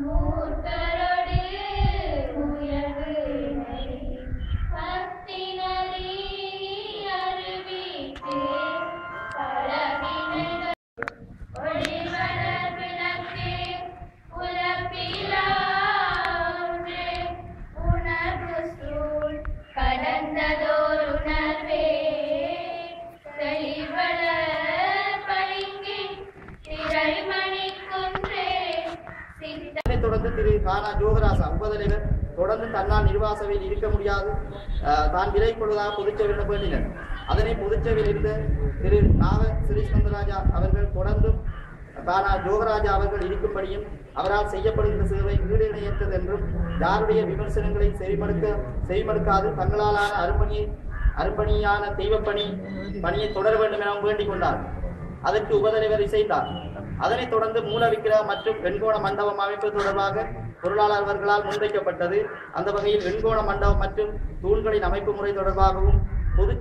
Lord, அதனைத் தொடர்ந்து திரு கானா ஜோகராசா உபதலைவர் தொடர்ந்து தன்னால் நிர்வாசவையில் இருக்க முடியாது. அஹ், தான் விலை கொள்வதாக பொதுச்சபையிடம் வேண்டினர் அதனை பொதுச்சபையில் இருந்த திரு நாக சிறிஸ்கந்தராஜா அவர்கள் தொடர்ந்தும் கானா ஜோகராஜா அவர்கள் இருக்கும்படியும் அவரால் செய்யப்படுகின்ற சேவை ஈடு இணையற்றது என்றும் யாருடைய விமர்சனங்களை செவிமடுக்க செவிமடுக்காது தங்களாலான அரும்பணியை அரும்பணியான தெய்வப்பணி பணியை தொடர வேண்டும் என வேண்டிக் கொண்டார். அதற்கு உபதலைவர் இசைந்தார் அதனைத் தொடர்ந்து மூல மற்றும் வெண்கோண மண்டபம் அமைப்பு தொடர்பாக பொருளாளர் அவர்களால் முன்வைக்கப்பட்டது. அந்த வகையில் வெண்கோண மண்டபம் மற்றும் தூண்களின் அமைப்பு முறை தொடர்பாகவும் பொது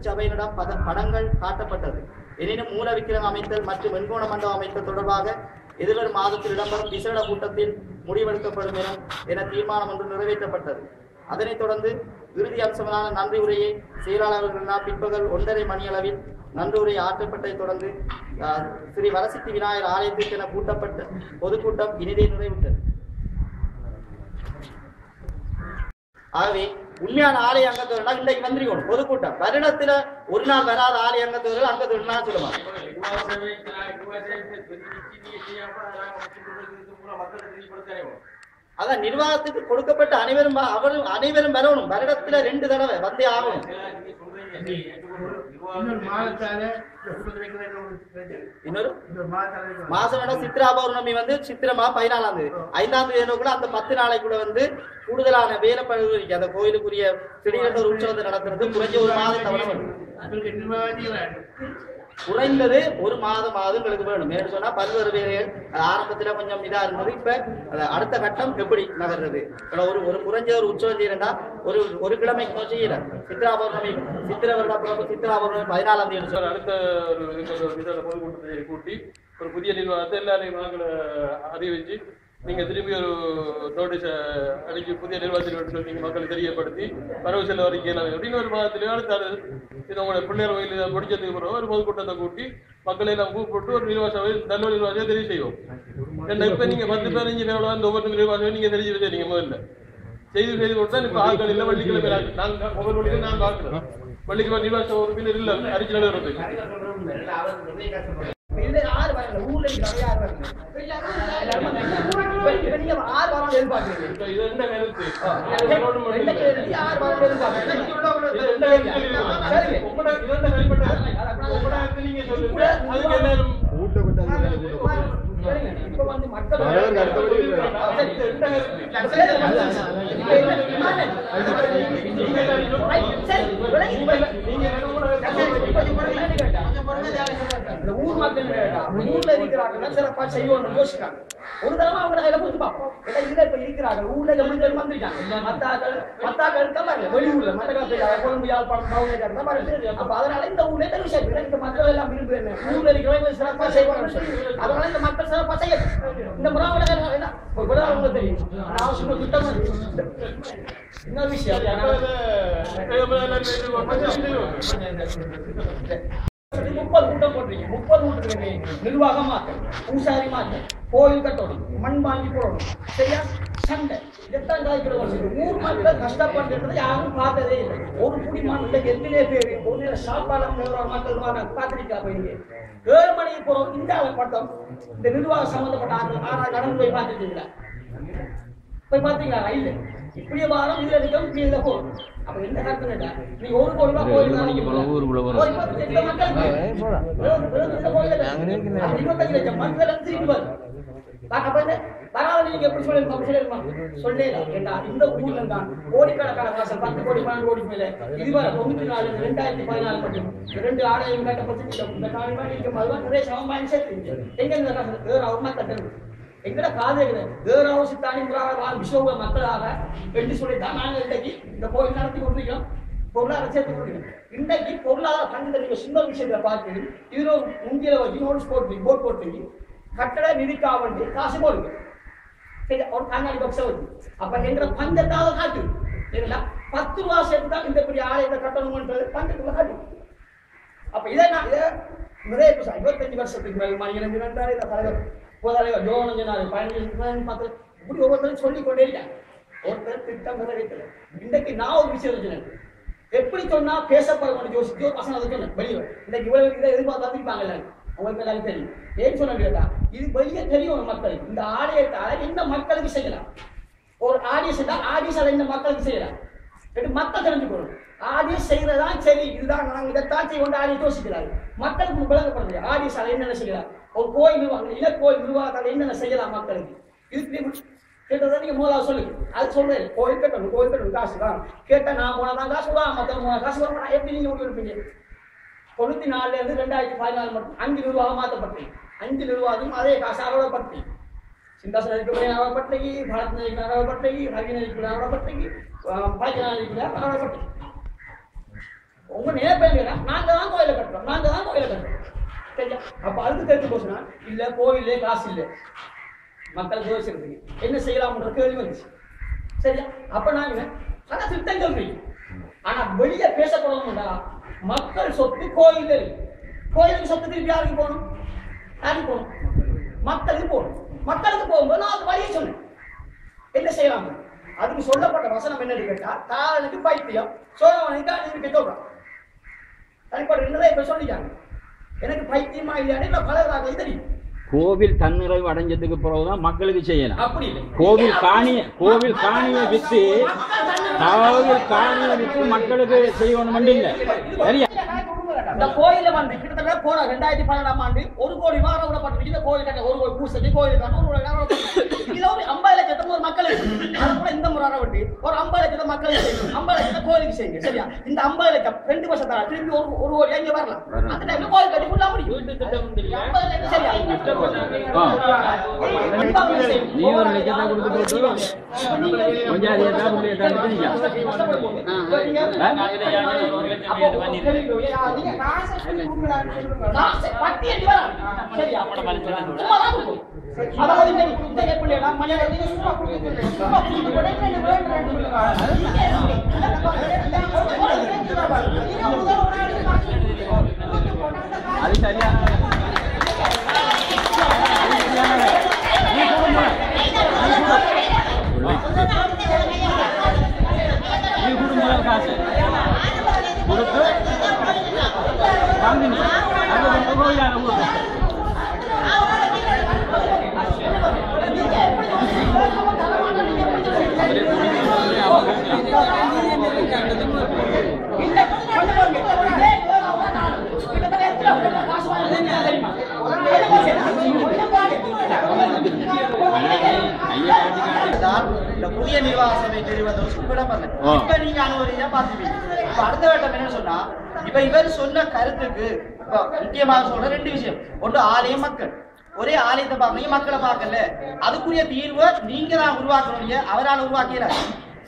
பத படங்கள் காட்டப்பட்டது. எனினும் மூல விக்கிரம் அமைத்தல் மற்றும் வெண்கோண மண்டபம் அமைத்தல் தொடர்பாக எதிர்வரும் மாதத்தில் இடம்பெறும் விசேட கூட்டத்தில் முடிவெடுக்கப்படும் என என தீர்மானம் ஒன்று நிறைவேற்றப்பட்டது. அதனைத் தொடர்ந்து இறுதி அம்சமான நன்றி உரையை செயலாளர்களினால் பிற்பகல் ஒன்றரை மணியளவில் நன்றூரை உரை தொடர்ந்து அஹ், ஸ்ரீ வரசித்தி விநாயகர் ஆலயத்திற்கென கூட்டப்பட்ட பொதுக்கூட்டம் இனிதே நிறைவுற்றது. ஆகவே உண்மையான ஆலய அங்கத்தவர்கள் இன்றைக்கு வந்திருக்கணும் பொதுக்கூட்டம். வருடத்துல ஒரு நாள் வராத ஆலய அங்கத்தவர்கள் அங்கத்தவர்கள் சொல்லுவாங்க அதான் நிர்வாகத்துக்கு கொடுக்கப்பட்ட அனைவரும் அவரும் அனைவரும் வரணும். வருடத்துல ரெண்டு தடவை வந்தே ஆகணும். இன்னொரு மாசம் சித்ரா பௌர்ணமி வந்து சித்திரமா பதினாலாம் தேதி. ஐந்தாம் தேதி கூட அந்த பத்து நாளைக்குள்ள வந்து கூடுதலான இருக்கு அந்த கோயிலுக்குரிய திடீரென்று ஒரு உற்சவத்தை நடத்துறது குறைஞ்ச ஒரு மாதம் தவணை குறைந்தது ஒரு மாதம் மாதங்களுக்கு வேணும். என்று சொன்னா பல்வேறு வேலைகள் ஆரம்பத்துல கொஞ்சம் இதா இருந்தது. இப்ப அடுத்த கட்டம் எப்படி நகர்றது? ஏன்னா ஒரு ஒரு குறைஞ்ச ஒரு உற்சவம் செய்யறா ஒரு ஒரு கிழமைக்கு செய்யல சித்ரா பௌர்ணமி சித்திர வருடம் சித்ரா பௌர்ணமி பதினாலாம் தேதி. சார் அடுத்த ஒரு பொதுக்கூட்டத்தை கூட்டி ஒரு புதிய நிர்வாகத்தை எல்லாரையும் நாங்கள் அறிவிச்சு நீங்க திரும்பி ஒரு நோட்டீஸ் அடிச்சு புதிய நிர்வாகத்தில் நீங்க மக்களுக்கு தெரியப்படுத்தி வரவு செல்ல வரைக்கும் அப்படின்னு ஒரு மாதத்திலேயே இது உங்களோட பிள்ளையர் கோயில் முடிச்சதுக்கு பிறகு ஒரு பொதுக்கூட்டத்தை கூட்டி மக்களை எல்லாம் கூப்பிட்டு ஒரு நிர்வாக சபை நல்ல நிர்வாகத்தை தெரிவு செய்வோம். ஏன்னா இப்ப நீங்க பத்து பதினஞ்சு பேரோட அந்த ஒவ்வொரு நிர்வாகம் நீங்க தெரிஞ்சு வச்சிருக்கீங்க முதல்ல. செய்து செய்து கொடுத்தா இப்ப ஆட்கள் இல்ல வள்ளிக்கிழமை. நாங்க ஒவ்வொரு வழியிலும் நாங்க ஆக்குறோம் வள்ளிக்கிழமை நிர்வாக சபை உறுப்பினர் இல்ல அறிக்கை நடுவருக்கு இப்ப நீங்க ஆறு வரம் எதிர்பார்க்கறீங்க இது என்ன ஆறு வரம் எதிர்பார்க்கறீங்க நீங்க சொல்லுங்க அதுக்கு எல்லாரும் சரிங்க. இப்ப வந்து மக்கள் இது என்ன கருத்து? இந்த ஊர் மக்கள் ஊர்ல இருக்கிறாங்க சிறப்பா செய்வோம்னு யோசிக்கிறாங்க. ஒரு தடவை அவங்க கையில கொடுத்து பார்ப்போம். ஏன்னா இதுல இப்ப இருக்கிறாங்க ஊர்ல கவர்மெண்ட் வந்துட்டாங்க. மத்தாக்கள் மத்தாக்கள் இருக்க பாருங்க வெளியூர்ல மட்டக்காசு கொழும்பு யாழ்ப்பாணம் பவுனேஜா இருந்தா பாருங்க அப்ப அதனால இந்த ஊர்ல தெரிவு செய்யணும் இந்த மக்கள் எல்லாம் விரும்புறேன் ஊர்ல இருக்கிறவங்க சிறப்பா செய்வாங்க அதனால இந்த மக்கள் சிறப்பா செய்யணும் இந்த முறை என்ன? ஒரு கூட அவங்க தெரியும். நான் அவசியம் திட்டம் இன்னொரு விஷயம். முப்பது கூட்டம் போடுறீங்க முப்பது கூட்டத்துக்கு நிர்வாகம் மாத்தணும். பூசாரி மாத்தணும். கோயில் கட்டணும். மண் வாங்கி போடணும். சரியா? சண்டை. இதைத்தான் காய்க்கிற வருஷம் ஊர் மக்கள் கஷ்டப்படுறதை யாரும் பார்த்ததே இல்லை. ஒரு குடி மாநில எத்தனை பேர் ஒரு சாப்பாடு மக்கள் பார்த்துருக்கா போய் ஏழு மணிக்கு போறோம். இந்த பட்டம். இந்த நிர்வாகம் சம்பந்தப்பட்ட ஆறு ஆறு கடன் போய் பார்த்துருக்கீங்களா போய் பார்த்தீங்களா இல்லை. இப்படியே வாரம் இதுல இருக்க இப்படி இதுல போகும் அப்ப என்ன ஒரு கோடி ரூபாய் கோயில் மணிக்கு போறோம், ஊருக்குள்ள போறோம். இருபத்தஞ்சு லட்சம். மக்கள் திரும்பி வரும் இந்த ஊர்ல தான் கோடிக்கணக்கான காசு பத்து கோடி பன்னெண்டு கோடி மேல. இதுவரை தொண்ணூத்தி நாலு ரெண்டாயிரத்தி பதினாலு மட்டும். ரெண்டு ஆலயம் கட்டப்பட்டு இந்த காலமா நீங்க அதுவா நிறைய சமமாயி சேர்த்து எங்க இந்த காசு வேற அவமா கட்டணும் எங்கட காதைகளை வேற அவசியத்தானி வாழ் விஸ்வ மக்களாக என்று சொல்லித்தான் நாங்கள் இன்றைக்கு இந்த கோயில் நடத்தி கொண்டிருக்கிறோம். பொருளாதார சேர்த்து கொண்டிருக்கிறோம். இன்றைக்கு பொருளாதார கண்டு நீங்கள் சின்ன விஷயத்துல பார்த்து இதுல ஒரு முந்தியில வச்சு நோட்டீஸ் போட்டு போர்ட் போட்டு கட்டட நிதிக்காக வேண்டி காசு போடுங்க. சரி ஒரு கண்ணாடி பாக்ஸ் வருது அப்ப என்ற பஞ்சத்தாவது காட்டு. சரிங்களா பத்து ரூபா சேர்த்து தான் இந்த பெரிய ஆலயத்தை கட்டணும்ன்றது பஞ்சத்துல காட்டு. அப்ப இதை நான் இதை நிறைய இருபத்தஞ்சு வருஷத்துக்கு மேல் மணியன் தலைவர். போதாலே டோன்னு சொன்னார் பதினஞ்சு பார்த்து இப்படி ஒவ்வொருத்தரும் சொல்லி கொண்டே இல்லை ஒருத்தர் திட்டம் நிறைவேற்றல. இன்றைக்கு நான் ஒரு விஷயம் சொன்னேன் எப்படி சொன்னா பேசப்படும் யோசிச்சு ஒரு பசங்க அதை சொன்னேன் வெளியே. இன்னைக்கு இவ்வளவு இதை எதிர்பார்த்தா இருப்பாங்கல்ல அவங்களுக்கு எல்லாரும் தெரியும். ஏன் சொல்ல கேட்டா இது வெளியே தெரியும் மக்களுக்கு. இந்த ஆலயத்தால என்ன மக்களுக்கு செய்யலாம். ஒரு ஆடியஸ் இருந்தா ஆடியன்ஸ் அதை இந்த மக்களுக்கு செய்யலாம். மக்கள் தெரிஞ்சுக்கணும் ஆடியன்ஸ் செய்யறதான் சரி இதுதான் நாங்கள் இதைத்தான் செய்வோம் ஆடியன்ஸ் யோசிக்கிறாரு மக்களுக்கு விளங்கப்படுது ஆதி அதை என்னென்ன செய்யலாம் ஒரு கோயில் நிர்வாகம் இல்ல கோயில் நிர்வாகத்தால் என்னென்ன செய்யலாம் மக்களுக்கு? இதுக்கு கேட்டதை நீங்க முதலாவது சொல்லுங்க. அது சொல்றேன். கோயில் கட்டணும் கோயில் கட்டணும் காசு தான். கேட்டா நான் போனாதான் காசு வா மத்தவங்க போனா காசு வரணும் எப்படி நீங்க முடிவு இருப்பீங்க தொண்ணூத்தி நாலுல இருந்து ரெண்டாயிரத்தி பதினாலு மட்டும் அஞ்சு நிர்வாகம் மாற்றப்பட்டது. அஞ்சு நிர்வாகம் அதே காசு அறவப்பட்டது சிந்தாசன நடிப்புடைய அறவப்பட்டகி பாரத் நடிப்பு அறவப்பட்டகி ரவி நடிப்பு அறவப்பட்டகி பாக்கிய நடிப்புல அறவப்பட்டகி உங்க நினைப்பேன் நாங்க தான் கோயில கட்டுறோம். நாங்க தான் கோயில கட்டுறோம். சரியா? அப்ப அதுக்கு தெரிஞ்சு போச்சுன்னா இல்ல கோயிலே காசு இல்ல. மக்கள் யோசிக்கிறதுக்கு என்ன செய்யலாம்ன்ற கேள்வி வந்துச்சு. சரியா? அப்ப நாங்க ஆனா திட்டங்கள் இருக்கு ஆனா வெளியே பேசப்படணும்டா. மக்கள் சொத்து கோயில் கோயிலுக்கு சொத்து திருப்பி யாருக்கு போகணும்? யாருக்கு போகணும்? மக்களுக்கு போகணும். மக்களுக்கு போகும்போது நான் அது வழியை சொன்னேன். என்ன செய்யலாம் அதுக்கு சொல்லப்பட்ட வசனம் என்னன்னு கேட்டா தாரனுக்கு பைத்தியம் சோழவனுக்கு அழிவுக்கு சொல்றான் தனிப்பட்ட நிறைய பேர் சொல்லிட்டாங்க. எனக்கு பைத்தியமா இல்லையான்னு இப்ப பலராக தெரியும். கோவில் தன்னிறைவு அடைஞ்சதுக்கு பிறகுதான் மக்களுக்கு செய்யலாம். கோவில் காணிய கோவில் காணியை வித்து கோவில் காணியை வித்து மக்களுக்கு செய்யணும் இல்ல. சரியா? இந்த கோயில வந்து கிட்டத்தட்ட போன ரெண்டாயிரத்தி பன்னெண்டாம் ஆண்டு ஒரு கோடி வார விடப்பட்டிருக்கு இந்த கோயில் கட்ட ஒரு கோடி பூசைக்கு கோயில் கட்ட ஒரு கோடி இதுல ஒரு ஐம்பது லட்சத்துக்கு ஒரு மக்கள் அதை முறை விட்டு ஒரு ஐம்பது லட்சத்தை மக்கள் செய்யணும். ஐம்பது லட்சத்தை கோயிலுக்கு செய்யுங்க. சரியா? இந்த ஐம்பது லட்சம் ரெண்டு வருஷம் தர திரும்பி ஒரு ஒரு கோடி எங்க வரலாம்? அந்த டைம்ல கோயில் கட்டி ஃபுல்லா முடியும். நீ ஒரு லட்சத்தை கொடுத்து கொஞ்சம் தடுத்துட்டீங்க அது சரியா நீ கொடு முதல் காசு கொடுத்து வாங்கினி அது ரொம்ப கோயிலான ஊர் தான் இந்த புதிய நிர்வாக சபை. இப்ப நீங்க அனுமதியா பாத்துப்பீங்க இப்ப அடுத்த வட்டம் சொன்னா இப்ப இவர் சொன்ன கருத்துக்கு இப்ப முக்கியமாக சொல்ற ரெண்டு விஷயம். ஒன்று ஆலயம் மக்கள். ஒரே ஆலயத்தை பார்க்கணும். மக்களை பார்க்கல. அதுக்குரிய தீர்வை நீங்க தான் உருவாக்கணும் அவரால் உருவாக்கிறார்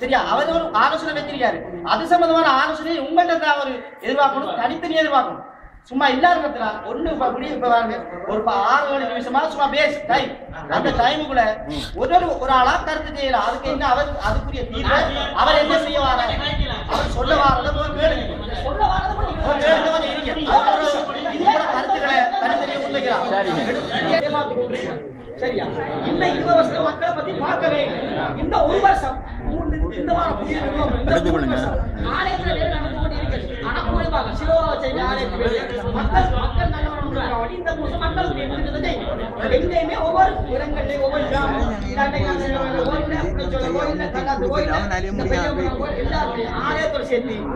சரியா? அவர் ஒரு ஆலோசனை வச்சிருக்காரு அது சம்பந்தமான ஆலோசனை உங்கள்ட்ட தான் அவர் எதிர்பார்க்கணும். தனித்தனியா எதிர்பார்க்கணும். சும்மா இல்லாத இடத்துல ஒண்ணு இப்ப பாருங்க ஒரு ப- ஆறு ஏழு நிமிஷமா சும்மா பேஸ் டைம் அந்த டைமுக்குள்ள ஒரு ஒரு ஒரு ஆளா கருத்து செய்யலாம் அதுக்கு என்ன அவர் அதுக்குரிய தீர்வு? அவர் என்ன செய்ய வார அவர் சொல்ல வாரத சொல்ல வரது கொஞ்சம் இருங்க இது கூட கருத்துக்களை தனித்தனியா ஏமாத்திக்கொண்டிருக்கிறார். சரியா? இந்த இருபது வருஷம் மக்களை பத்தி பார்க்கவே இல்லை. இந்த ஒரு வருஷம் மூணு இந்த வாரம் புதிய மக்கள் மக்கள் நல்லவர்கள் இந்த மூணு வருஷம் எங்கேயுமே ஒவ்வொரு இடங்கள்லயும் ஒவ்வொரு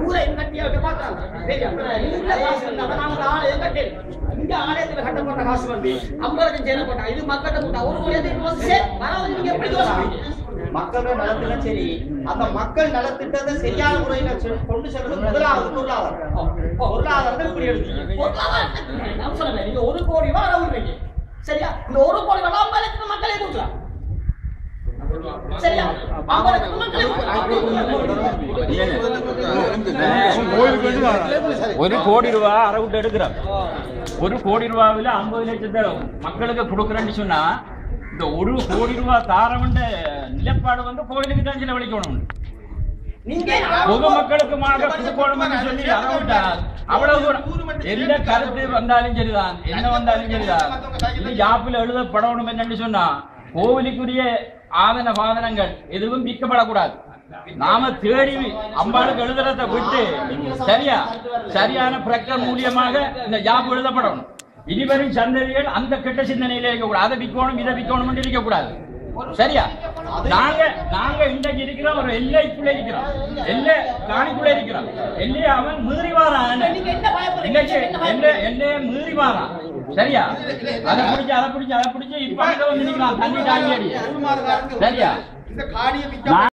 ஊரை கட்டியா ஆலயம் ஆலயத்துல கட்டப்பட்ட காசு வந்து ஐம்பது லட்சம் சேரப்பட்டா இது மக்கள்கிட்ட ஒரு கோடி வராது நீங்க எப்படி யோசிப்பீங்க மக்களோட நலத்திலும் சரி அந்த மக்கள் நலத்திட்டத்தை சரியான முறையில கொண்டு செல்வது முதலாவது பொருளாதாரம். பொருளாதாரத்தை இப்படி எடுத்து நீங்க ஒரு கோடி ரூபாய் அளவு விடுறீங்க. சரியா? இந்த ஒரு கோடி ரூபாய் ஐம்பது லட்சம் மக்களே கொடுக்கலாம். சரியா? ஐம்பது லட்சம் மக்களே ஒரு கோடி ரூபா அறவுட்டு எடுக்கிறோம். ஒரு கோடி ரூபாவில் ஐம்பது லட்சத்தை மக்களுக்கு கொடுக்குறேன்னு சொன்னா இந்த ஒரு கோடி ரூபாய் தாரவண்ட நிலப்பாடு வந்து கோயிலுக்கு தான் செலவழிக்கணும் நீங்க பொதுமக்களுக்குமாக கொடுக்கணும்னு சொல்லி அவ்வளவு எந்த கருத்து வந்தாலும் சரிதான். என்ன வந்தாலும் சரிதான். இது யாப்பில் எழுதப்படணும் என்னன்னு சொன்னா கோவிலுக்குரிய ஆதன பாதனங்கள் எதுவும் விற்கப்படக்கூடாது. நாம தேடி அம்பாளுக்கு எழுதுறத விட்டு சரியா? சரியான பிரக்கர் மூலியமாக இந்த ஜாப் எழுதப்படணும். இனிவரும் சந்ததிகள் அந்த கெட்ட சிந்தனையில இருக்கக்கூடாது. அதை விற்கணும் இதை விற்கணும் இருக்கக்கூடாது. சரியா? நாங்க நாங்க இன்றைக்கு இருக்கிறோம் ஒரு எல்லைக்குள்ள இருக்கிறோம். எல்லை காணிக்குள்ள இருக்கிறோம். எல்லையை அவன் மீறி வாரான்? இன்னைக்கு? எல்லை எல்லையை மீறி வாரான் சரியா? அதை பிடிச்சு அதை பிடிச்சு அதை பிடிச்சு இப்ப வந்து நிக்கலாம் தண்ணி தாங்கி சரியா? இந்த காணியை விற்க